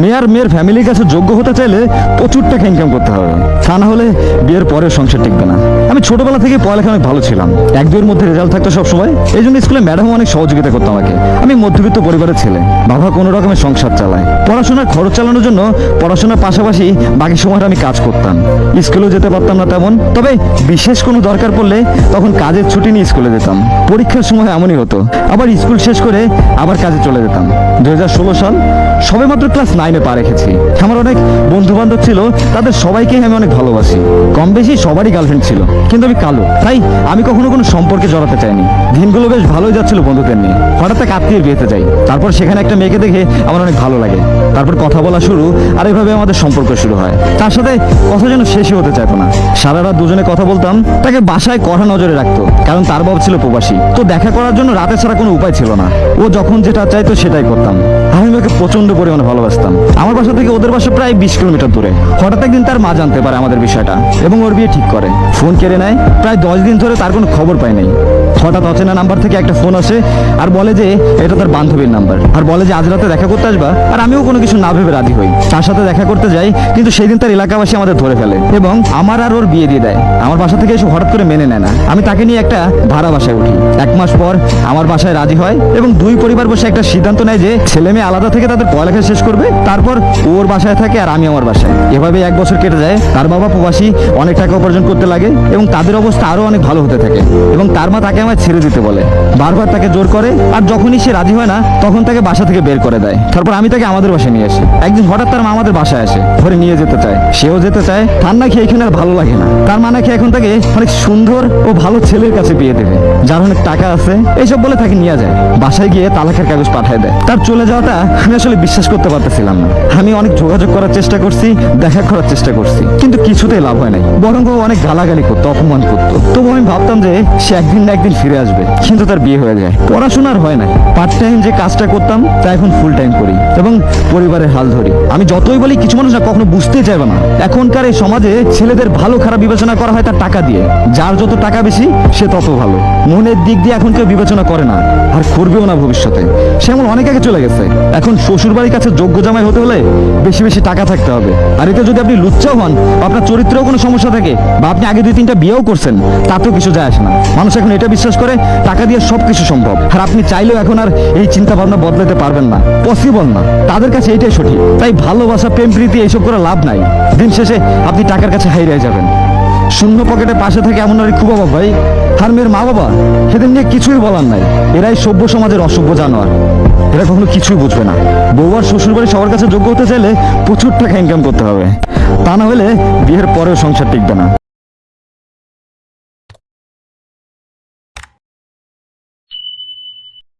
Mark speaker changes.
Speaker 1: মেয়ে আর মেয়ের ফ্যামিলির কাছে যোগ্য হতে চাইলে প্রচুরটা টাকা করতে হবে। তা না হলে বিয়ের পরে সংসার টিকবে না। আমি ছোটবেলা থেকে পড়ালেখা অনেক ভালো ছিলাম। এক দুইয়ের মধ্যে রেজাল্ট থাকতো সবসময়। এই জন্য স্কুলে ম্যাডাম অনেক সহযোগিতা করতো আমাকে। আমি মধ্যবিত্ত পরিবারের ছেলে। বাবা কোনো রকমের সংসার চালায়। পড়াশোনার খরচ চালানোর জন্য পড়াশোনার পাশাপাশি বাকি সময়টা আমি কাজ করতাম। স্কুলেও যেতে পারতাম না তেমন। তবে বিশেষ কোনো দরকার পড়লে তখন কাজের ছুটি নিয়ে স্কুলে যেতাম। পরীক্ষার সময় এমনই হতো। আবার স্কুল শেষ করে আবার কাজে চলে যেতাম। দু হাজার ষোলো সাল সবে মাত্র ক্লাস নাইনে পা রেখেছি। আমার অনেক বন্ধু বান্ধব ছিল। তাদের সবাইকেই আমি অনেক ভালোবাসি। কম বেশি সবারই গার্লফ্রেন্ড ছিল। কিন্তু আমি কালো। তাই আমি কখনো কোনো সম্পর্কে জড়াতে চাইনি। দিনগুলো বেশ ভালোই যাচ্ছিল বন্ধুদের নিয়ে। হঠাৎ এক আত্মীয়ের বিয়েতে যাই। তারপর সেখানে একটা মেয়েকে দেখে আমার অনেক ভালো লাগে। তারপর কথা বলা শুরু আর এভাবে আমাদের সম্পর্ক শুরু হয়। তার সাথে কথা যেন শেষই হতে চাইতো না। সারা রাত দুজনে কথা বলতাম, তাকে বাসায় কড়া নজরে রাখতো, কারণ তার বাবা ছিল প্রবাসী। তো দেখা করার জন্য রাতে ছাড়া কোনো উপায় ছিল না। ও যখন যেটা চাইতো সেটাই করতাম। আমি ওকে প্রচণ্ড পরিমাণে ভালোবাসতাম। আমার বাসা থেকে ওদের বাসা প্রায় বিশ কিলোমিটার দূরে। হঠাৎ একদিন তার মা জানতে পারে আমাদের বিষয়টা এবং ওর বিয়ে ঠিক করে। ফোন কেড়ে নেয় প্রায় দশ দিন ধরে তার কোনো খবর পায় নাই। হঠাৎ অচেনা নাম্বার থেকে একটা ফোন আসে আর বলে যে, এটা তার বান্ধবীর নাম্বার। আর বলে যে, আজ রাতে দেখা করতে আসবা? আর আমিও কোনো কিছু না ভেবে রাজি হই। তার সাথে দেখা করতে যাই, কিন্তু সেই দিন তার এলাকাবাসী আমাদের ধরে ফেলে এবং আমার আর ওর বিয়ে দিয়ে দেয়। আমার বাসা থেকে এসে হঠাৎ করে মেনে নেয় না। আমি তাকে নিয়ে একটা ভাড়া বাসায় উঠি। এক মাস পর আমার বাসায় রাজি হয় এবং দুই পরিবার বসে একটা সিদ্ধান্ত নেয় যে, ছেলে মেয়ে আলাদা থেকে তাদের পড়ালেখা শেষ করবে, তারপর ওর বাসায় থাকে আর আমি আমার বাসায়। এভাবে এক বছর কেটে যায়। তার বাবা প্রবাসী, অনেক টাকা উপার্জন করতে লাগে এবং তাদের অবস্থা আরও অনেক ভালো হতে থাকে। এবং তার মা তাকে আমায় ছেড়ে দিতে বলে। বারবার তাকে জোর করে, আর যখনই সে রাজি হয় না, তখন তাকে বাসা থেকে বের করে দেয়। তারপর আমি তাকে আমাদের বাসায় নিয়ে আসি। একদিন হঠাৎ তার মা আমাদের বাসায় আসে ধরে নিয়ে যেতে চায়। সেও যেতে চায় তার নাকি এখানে আর ভালো লাগে না। তার মা নাকি এখন তাকে অনেক সুন্দর ও ভালো ছেলের কাছে বিয়ে দেবে, যার অনেক টাকা আছে, এইসব বলে তাকে নিয়ে যায়। বাসায় গিয়ে তালাকের কাগজ পাঠায় দেয়। তার চলে যাওয়াটা আমি আসলে বিশ্বাস করতে পারতেছিলাম না। আমি অনেক যোগাযোগ করার চেষ্টা করছি, দেখা করার চেষ্টা করছি, কিন্তু কিছুতেই লাভ হয় নাই। বরং অনেক গালাগালি করতো, অপমান করতো। তবু আমি ভাবতাম যে সে একদিন না একদিন ফিরে আসবে, কিন্তু তার বিয়ে হয়ে যায়। পড়াশোনার হয় না। পার্ট টাইম যে কাজটা করতাম, তা এখন ফুল টাইম করি এবং পরিবারের হাল ধরি। আমি যতই বলি, কিছু মানুষ না কখনো বুঝতে চাইবে না। এখনকার এই সমাজে ছেলেদের ভালো খারাপ বিবেচনা করা হয় তার টাকা দিয়ে। যার যত টাকা বেশি, সে তত ভালো। মনের দিক দিয়ে এখন কেউ বিবেচনা করে না। আর করবেও না ভবিষ্যতে। সে এমন অনেক আগে চলে গেছে। এখন শ্বশুর বাড়ির কাছে যোগ্য জামাই হতে হলে বেশি বেশি টাকা থাকতে হবে। আর এতে যদি আপনি লুচ্চাও হন, আপনার চরিত্রেও কোনো সমস্যা থাকে বা আপনি আগে দুই তিনটা বিয়েও করছেন, তাতেও কিছু যায় আসে না। মানুষ এখন এটা বিশ্বাস করে, টাকা দিয়ে সব কিছু সম্ভব। আর আপনি চাইলেও এখন আর এই চিন্তা ভাবনা বদলাতে পারবেন না। পসিবল না। তাদের কাছে এটাই সঠিক। তাই ভালোবাসা, প্রেম, প্রীতি, এইসব করে লাভ নাই। দিন শেষে আপনি টাকার কাছে হাইরে যাবেন। শূন্য পকেটে পাশে থাকে এমন নারী খুব অভাব ভাই। আর মেয়ের মা বাবা, সেদিন নিয়ে কিছুই বলার নাই। এরাই সভ্য সমাজের অসভ্য জানোয়ার। এরা কখনো কিছুই বুঝবে না। বউ আর শ্বশুর বাড়ি সবার কাছে যোগ্য হতে চাইলে প্রচুর টাকা ইনকাম করতে হবে। তা না হলে বিয়ের পরেও সংসার টিকবে না।